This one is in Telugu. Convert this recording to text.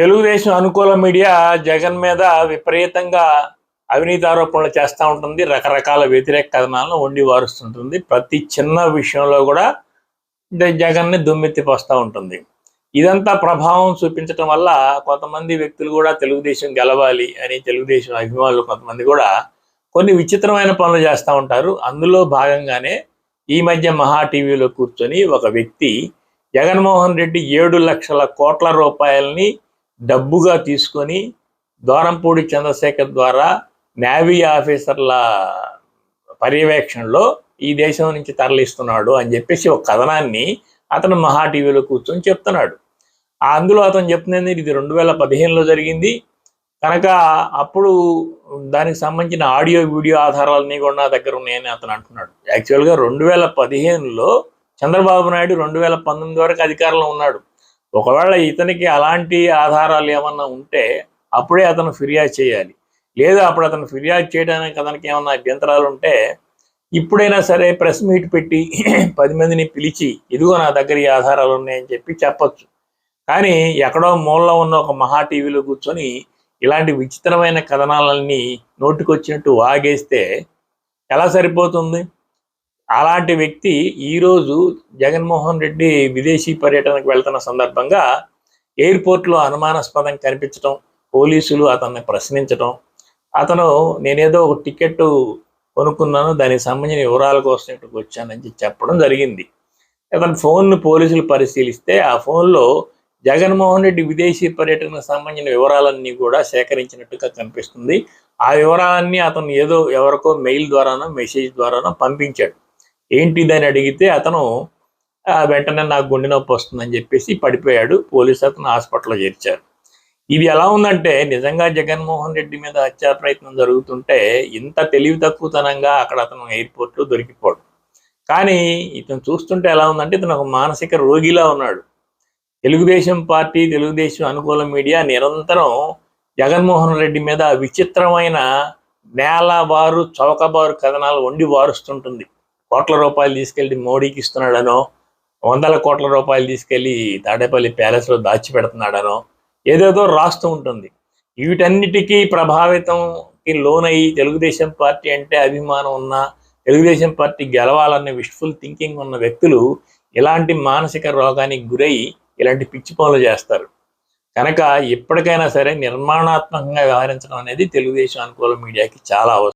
తెలుగుదేశం అనుకూల మీడియా జగన్ మీద విపరీతంగా అవినీతి ఆరోపణలు చేస్తూ ఉంటుంది. రకరకాల వ్యతిరేక కథనాలను వండి వారుస్తుంటుంది. ప్రతి చిన్న విషయంలో కూడా జగన్ని జగన్ని దుమ్మెత్తిపోస్తూ ఉంటుంది. ఇదంతా ప్రభావం చూపించటం వల్ల కొంతమంది వ్యక్తులు కూడా తెలుగుదేశం గెలవాలి అని తెలుగుదేశం అభిమానులు కొంతమంది కూడా కొన్ని విచిత్రమైన పనులు చేస్తూ ఉంటారు. అందులో భాగంగానే ఈ మధ్య మహా టీవీలో కూర్చొని ఒక వ్యక్తి జగన్మోహన్ రెడ్డి ఏడు లక్షల కోట్ల రూపాయలని డబ్బుగా తీసుకొని ద్వారంపూడి చంద్రశేఖర్ ద్వారా నేవీ ఆఫీసర్ల పర్యవేక్షణలో ఈ దేశం నుంచి తరలిస్తున్నాడు అని చెప్పేసి ఒక కథనాన్ని అతను మహా టీవీలో కూర్చొని చెప్తున్నాడు. అందులో అతను చెప్తుంది ఇది రెండు వేల పదిహేనులో జరిగింది. కనుక అప్పుడు దానికి సంబంధించిన ఆడియో వీడియో ఆధారాలన్నీ కూడా నా దగ్గర ఉన్నాయని అతను అంటున్నాడు. యాక్చువల్గా రెండు వేల పదిహేనులో చంద్రబాబు నాయుడు రెండు వేల పంతొమ్మిది వరకు అధికారంలో ఉన్నాడు. ఒకవేళ ఇతనికి అలాంటి ఆధారాలు ఏమన్నా ఉంటే అప్పుడే అతను ఫిర్యాదు చేయాలి. లేదా అప్పుడు అతను ఫిర్యాదు చేయడానికి అతనికి ఏమన్నా అభ్యంతరాలు ఉంటే ఇప్పుడైనా సరే ప్రెస్ మీట్ పెట్టి పది మందిని పిలిచి ఇదిగో నా దగ్గర ఈ ఆధారాలు ఉన్నాయని చెప్పి చెప్పొచ్చు. కానీ ఎక్కడో మూలలో ఉన్న ఒక మహా టీవీలో కూర్చొని ఇలాంటి విచిత్రమైన కథనాలన్నీ నోటికొచ్చినట్టు వాగేస్తే ఎలా సరిపోతుంది? అలాంటి వ్యక్తి ఈరోజు జగన్మోహన్ రెడ్డి విదేశీ పర్యటనకు వెళ్తున్న సందర్భంగా ఎయిర్పోర్ట్లో అనుమానాస్పదం కనిపించడం పోలీసులు అతన్ని ప్రశ్నించడం అతను నేనేదో ఒక టికెట్ కొనుక్కున్నాను దానికి సంబంధించిన వివరాల కోసం ఇక్కడికి వచ్చానని చెప్పడం జరిగింది. అతని ఫోన్ను పోలీసులు పరిశీలిస్తే ఆ ఫోన్లో జగన్మోహన్ రెడ్డి విదేశీ పర్యటనకు సంబంధించిన వివరాలన్నీ కూడా సేకరించినట్టుగా కనిపిస్తుంది. ఆ వివరాలన్నీ అతను ఏదో ఎవరికో మెయిల్ ద్వారానో మెసేజ్ ద్వారానో పంపించాడు. ఏంటిదని అడిగితే అతను వెంటనే నాకు గుండె నొప్పి వస్తుందని చెప్పేసి పడిపోయాడు. పోలీసు అతను హాస్పిటల్లో చేర్చారు. ఇది ఎలా ఉందంటే నిజంగా జగన్మోహన్ రెడ్డి మీద హత్యా ప్రయత్నం జరుగుతుంటే ఇంత తెలివి తక్కువతనంగా అక్కడ అతను ఎయిర్పోర్ట్లో దొరికిపోడు కానీ ఇతను చూస్తుంటే ఎలా ఉందంటే ఇతను ఒక మానసిక రోగిలా ఉన్నాడు. తెలుగుదేశం పార్టీ తెలుగుదేశం అనుకూల మీడియా నిరంతరం జగన్మోహన్ రెడ్డి మీద విచిత్రమైన నేలబారు చౌకబారు కథనాలు వండి వారుస్తుంటుంది. కోట్ల రూపాయలు తీసుకెళ్ళి మోడీకి ఇస్తున్నాడనో వందల కోట్ల రూపాయలు తీసుకెళ్ళి తాడేపల్లి ప్యాలెస్లో దాచిపెడుతున్నాడనో ఏదేదో రాస్తూ ఉంటుంది. వీటన్నిటికీ ప్రభావితంకి లోనయ్యి తెలుగుదేశం పార్టీ అంటే అభిమానం ఉన్న తెలుగుదేశం పార్టీ గెలవాలనే విష్ఫుల్ థింకింగ్ ఉన్న వ్యక్తులు ఇలాంటి మానసిక రోగానికి గురై ఇలాంటి పిచ్చి పనులు చేస్తారు. కనుక ఎప్పటికైనా సరే నిర్మాణాత్మకంగా వ్యవహరించడం అనేది తెలుగుదేశం అనుకూల మీడియాకి చాలా అవసరం.